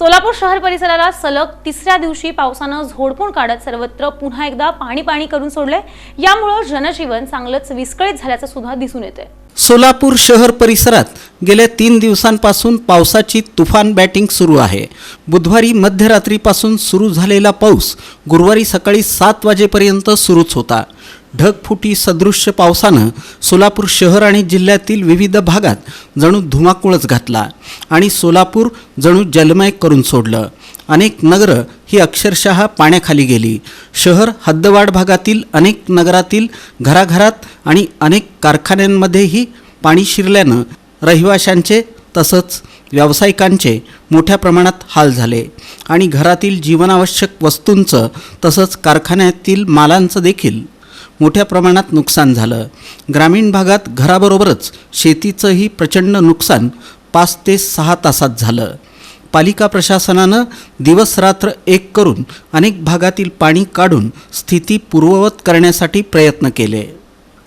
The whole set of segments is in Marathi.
सोलापूर शहर परिसराला सलग तिसऱ्या दिवशी पावसानं झोडपून काढत सर्वत्र पुन्हा एकदा पाणी पाणी करून सोडलंय. यामुळं जनजीवन चांगलंच विस्कळीत झाल्याचं सुद्धा दिसून येतंय. सोलापूर शहर परिसरात गेल्या तीन दिवसांपासून पावसाची तुफान बॅटिंग सुरू आहे. बुधवारी मध्यरात्रीपासून सुरू झालेला पाऊस गुरुवारी सकाळी सात वाजेपर्यंत सुरूच होता. ढगफुटी सदृश्य पावसानं सोलापूर शहर आणि जिल्ह्यातील विविध भागात जणू धुमाकूळच घातला आणि सोलापूर जणू जलमय करून सोडलं. अनेक नगरं ही अक्षरशः पाण्याखाली गेली. शहर हद्दवाढ भागातील अनेक नगरातील घराघरात आणि अनेक कारखान्यांमध्येही पाणी शिरल्यानं रहिवाशांचे तसंच व्यावसायिकांचे मोठ्या प्रमाणात हाल झाले आणि घरातील जीवनावश्यक वस्तूंचं तसंच कारखान्यातील मालांचं देखील मोठ्या प्रमाणात नुकसान झालं. ग्रामीण भागात घराबरोबरच शेतीचंही प्रचंड नुकसान पाच ते सहा तासात झालं. पालिका प्रशासनानं दिवसरात्र एक करून अनेक भागातील पाणी काढून स्थिती पूर्ववत करण्यासाठी प्रयत्न केले.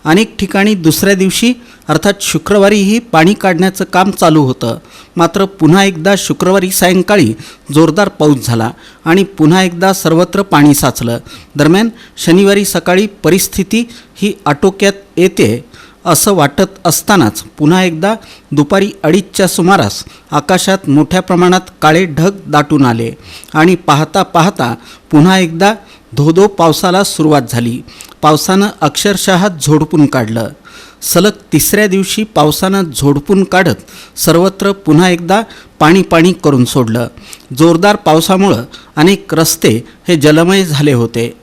अनेक ठिकाणी दुसऱ्या दिवशी अर्थात शुक्रवारीही पाणी काढण्याचं काम चालू होतं. मात्र पुन्हा एकदा शुक्रवारी सायंकाळी जोरदार पाऊस झाला आणि पुन्हा एकदा सर्वत्र पाणी साचलं. दरम्यान शनिवारी सकाळी परिस्थिती ही आटोक्यात येते असं वाटत असतानाच पुन्हा एकदा दुपारी अडीचच्या सुमारास आकाशात मोठ्या प्रमाणात काळे ढग दाटून आले आणि पाहता पाहता पुन्हा एकदा धोधो पावसाला सुरुवात झाली. पावसानं अक्षरशः झोडपून काढलं. सलग तिसऱ्या दिवशी पावसानं झोडपून काढत सर्वत्र पुन्हा एकदा पाणी पाणी करून सोडलं. जोरदार पावसामुळं अनेक रस्ते हे जलमय झाले होते.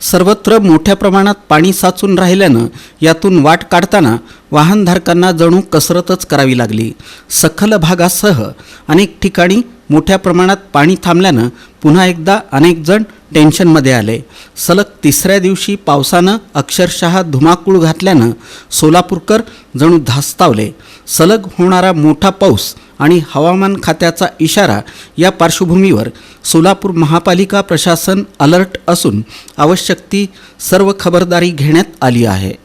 सर्वत्र मोठ्या प्रमाणात पाणी साचून राहिल्यानं यातून वाट काढताना वाहनधारकांना जणू कसरतच करावी लागली. सखल भागासह अनेक ठिकाणी मोठ्या प्रमाणात पाणी थांबल्यानं पुन्हा एकदा अनेक जण टेन्शनमध्ये आले. सलग तिसऱ्या दिवशी पावसानं अक्षरशः धुमाकूळ घातल्यानं सोलापूरकर जणू धास्तावले. सलग होणारा मोठा पाऊस आणि हवामान खात्याचा इशारा या पार्श्वभूमीवर सोलापूर महापालिका प्रशासन अलर्ट असून आवश्यक ती सर्व खबरदारी घेण्यात आली आहे.